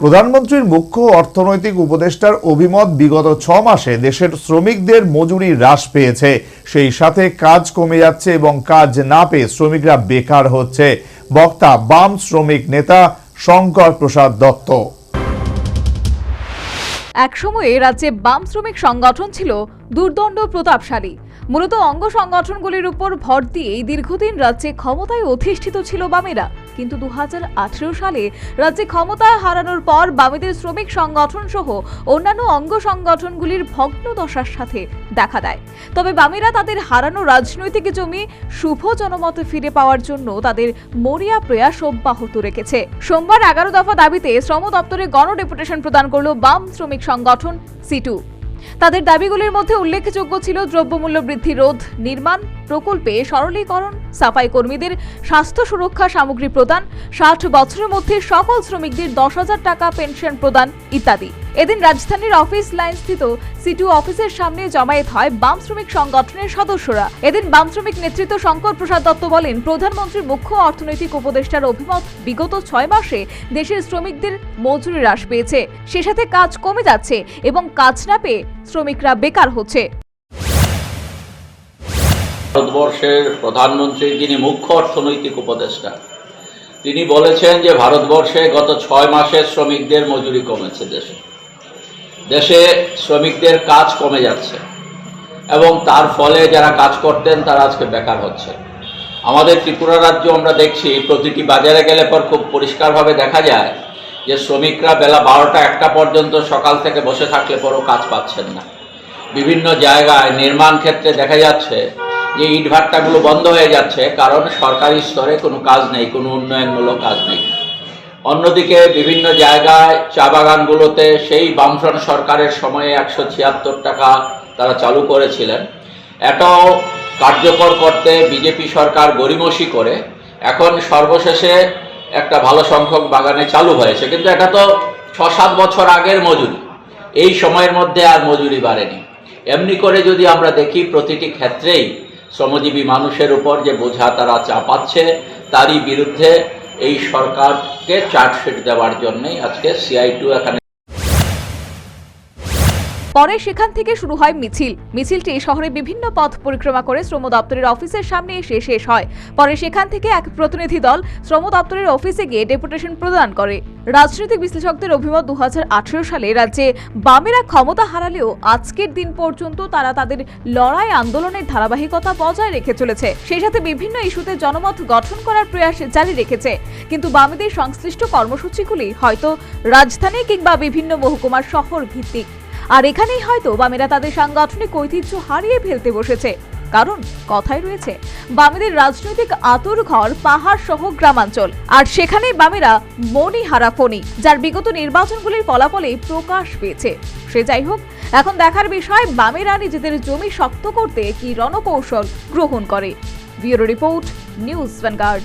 প্রধানমন্ত্রীর মুখ্য অর্থনৈতিক উপদেষ্টার অভিমত বিগত ছ মাসে দেশের শ্রমিকদের মজুরি হ্রাস পেয়েছে। সেই সাথে কাজ কমে যাচ্ছে এবং কাজ না পেয়ে শ্রমিকরা বেকার হচ্ছে। বক্তা বাম শ্রমিক নেতা শঙ্কর প্রসাদ দত্ত। একসময়ে রাজ্যে বাম শ্রমিক সংগঠন ছিল দুর্দণ্ড প্রতাপশালী। মূলত অঙ্গ সংগঠনগুলির উপর ভর দিয়েই দীর্ঘদিন রাজ্যে ক্ষমতায় অধিষ্ঠিত ছিল বামেরা। কিন্তু দুহাজার আঠেরো সালে রাজ্যে ক্ষমতা হারানোর পর বামেদের শ্রমিক সংগঠন সহ অন্যান্য অঙ্গ সংগঠনগুলির ভগ্ন দশার সাথে দেখা দেয়। তবে বামেরা তাদের হারানো রাজনৈতিক জমি শুভ জনমতে ফিরে পাওয়ার জন্য তাদের মরিয়া প্রয়াস অব্যাহত রেখেছে। সোমবার এগারো দফা দাবিতে শ্রম দপ্তরে গণ ডেপুটেশন প্রদান করল বাম শ্রমিক সংগঠন সিটু তাদের দাবিগুলির মধ্যে উল্লেখযোগ্য ছিল দ্রব্যমূল্য বৃদ্ধি রোধ, নির্মাণ, প্রকল্পে সরলীকরণ, সাফাই কর্মীদের স্বাস্থ্য সুরক্ষা সামগ্রী প্রদান, ষাট বছরের মধ্যে সকল শ্রমিকদের দশ হাজার টাকা পেনশন প্রদান ইত্যাদি। এদিন রাজধানীর অফিস লাইন স্থিত সিটু অফিসের সামনে জমায়েত হয় বাম শ্রমিক সংগঠনের সদস্যরা। এদিন বাম শ্রমিক নেতৃত্ব শঙ্কর প্রসাদ দত্ত বলেন, প্রধানমন্ত্রীর মুখ্য অর্থনৈতিক উপদেষ্টার অভিমত বিগত ছয় মাসে দেশের শ্রমিকদের মজুরি হ্রাস পেয়েছে। সে সাথে কাজ কমে যাচ্ছে এবং কাজ না পেয়ে শ্রমিকরা বেকার হচ্ছে। ভারতবর্ষের প্রধানমন্ত্রীর যিনি মুখ্য অর্থনৈতিক উপদেষ্টা, তিনি বলেছেন যে ভারতবর্ষে গত ছয় মাসে শ্রমিকদের মজুরি কমেছে দেশে। দেশে শ্রমিকদের কাজ কমে যাচ্ছে এবং তার ফলে যারা কাজ করতেন তারা আজকে বেকার হচ্ছে। আমাদের ত্রিপুরা রাজ্য আমরা দেখছি প্রতিটি বাজারে গেলে পর খুব পরিষ্কারভাবে দেখা যায় যে শ্রমিকরা বেলা বারোটা একটা পর্যন্ত সকাল থেকে বসে থাকলে পরও কাজ পাচ্ছেন না। বিভিন্ন জায়গায় নির্মাণ ক্ষেত্রে দেখা যাচ্ছে যে ইটভাট্টাগুলো বন্ধ হয়ে যাচ্ছে কারণ সরকারি স্তরে কোনো কাজ নেই, কোনো উন্নয়নমূলক কাজ নেই। অন্যদিকে বিভিন্ন জায়গায় চা বাগানগুলোতে সেই বামফ্রন্ট সরকারের সময়ে একশো ছিয়াত্তর টাকা তারা চালু করেছিলেন। এটাও কার্যকর করতে বিজেপি সরকার গরিমসি করে। এখন সর্বশেষে একটা ভালো সংখ্যক বাগানে চালু হয়েছে। কিন্তু এটা তো ছ সাত বছর আগের মজুরি। এই সময়ের মধ্যে আর মজুরি বাড়েনি। এমনি করে যদি আমরা দেখি প্রতিটি ক্ষেত্রেই শ্রমজীবী মানুষের উপর যে বোঝা তারা চাপাচ্ছে, তারই বিরুদ্ধে এই সরকারকে চার্জশিট দেওয়ার জন্যই আজকে সিআই টু এখানে পরে সেখান থেকে শুরু হয় মিছিল। মিছিলটি শহরে বিভিন্ন পথ পরিক্রমা করে শ্রম দপ্তরের অফিসের সামনে এসে শেষ হয়। পরে সেখান থেকে এক প্রতিনিধি দল শ্রম দপ্তরের অফিসে গিয়ে ডেপুটেশন প্রদান করে। রাজনৈতিক বিশ্লেষকদের অভিমত দুহাজার আঠেরো সালে রাজ্যে বামেরা ক্ষমতা হারালেও আজকের দিন পর্যন্ত তারা তাদের লড়াই আন্দোলনের ধারাবাহিকতা বজায় রেখে চলেছে। সেই সাথে বিভিন্ন ইস্যুতে জনমত গঠন করার প্রয়াস জারি রেখেছে। কিন্তু বামেদের সংশ্লিষ্ট কর্মসূচিগুলি হয়তো রাজধানী কিংবা বিভিন্ন মহকুমার শহর ভিত্তিক। আর এখানেই হয়তো বামেরা তাদের সাংগঠনিক ঐতিহ্য হারিয়ে ফেলতে বসেছে। কারণ কথাই রয়েছে, বামেদের রাজনৈতিক আতুর ঘর পাহাড় সহ গ্রামাঞ্চল। আর সেখানেই বামেরা মনি হারা ফনি যার বিগত নির্বাচনগুলির ফলাফলে প্রকাশ পেয়েছে। সে যাই হোক, এখন দেখার বিষয়, বামেরা নিজেদের জমি শক্ত করতে কি রণকৌশল গ্রহণ করে। Bureau report, news vanguard.